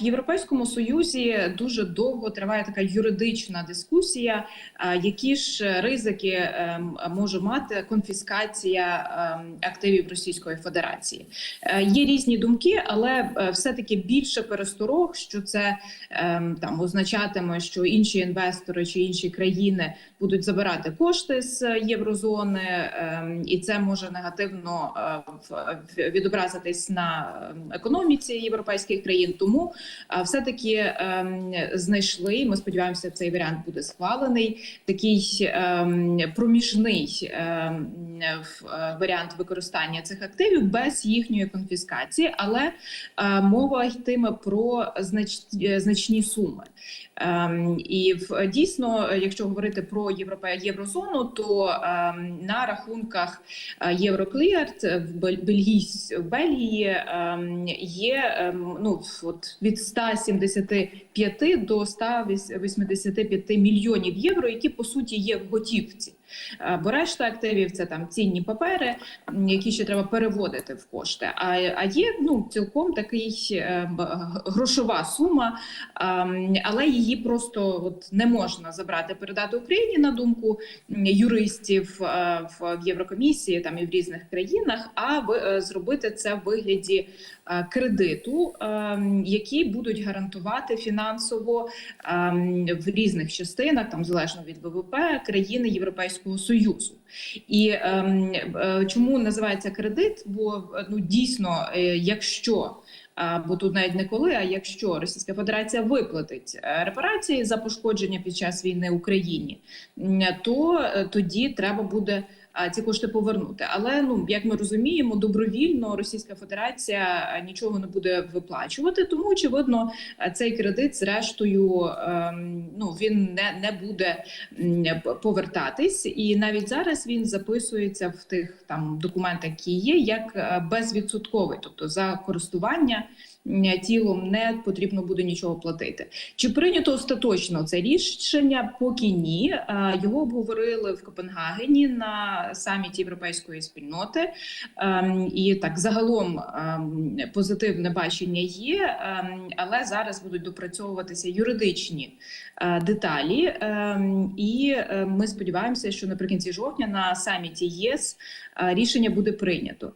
В Європейському Союзі дуже довго триває така юридична дискусія, е, які ж ризики ем, може мати конфіскація ем, активів Російської Федерації. Е, Є різні думки, але е, все-таки більше пересторог, що це там означатиме, що інші інвестори чи інші країни будуть забирати кошти з єврозони, і це може негативно е, відобразитись на економіці європейських країн. Тому а все-таки ем, знайшли. Ми сподіваємося, цей варіант буде схвалений. Такий ем, проміжний ем, е, варіант використання цих активів без їхньої конфіскації, але е, мова йтиме про е, значні суми. І дійсно, якщо говорити про Європе єврозону, то на рахунках Єврокліард в Бель- в Бельгії є ну от від 175 до 185 мільйонів євро, які по суті є в готівці. Бо решта активів це там цінні папери, які ще треба переводити в кошти. А, а є ну цілком такий е, грошова сума, але її просто от не можна забрати, передати Україні на думку юристів е, в Єврокомісії там і в різних країнах, а е, зробити це в вигляді кредиту, ем, які будуть гарантувати фінансово ем, в різних частинах, там залежно від ВВП країни Європейського союзу. І ем, е, чому називається кредит? Бо е, ну дійсно, е, якщо бо тут навіть не коли, а якщо Російська Федерація виплатить е, репарації за пошкодження під час війни Україні, то е, тоді треба буде ці кошти повернути. Але ну як ми розуміємо, добровільно Російська Федерація е, нічого не буде виплачувати, тому очевидно цей кредит, зрештою, ем, ну він не, не буде повертатись, і навіть зараз він записується в тих там документах, які є, як безвідсотковий, тобто за користування тілом не потрібно буде нічого платити. Чи прийнято остаточно це рішення? Поки ні. Е, Його обговорили в Копенгагені на саміті європейської спільноти. Ем, І так загалом ем, позитивне бачення є, ем, але зараз будуть допрацьовуватися юридичні е, деталі. І е, ми сподіваємося, що наприкінці жовтня на саміті ЄС рішення буде прийнято.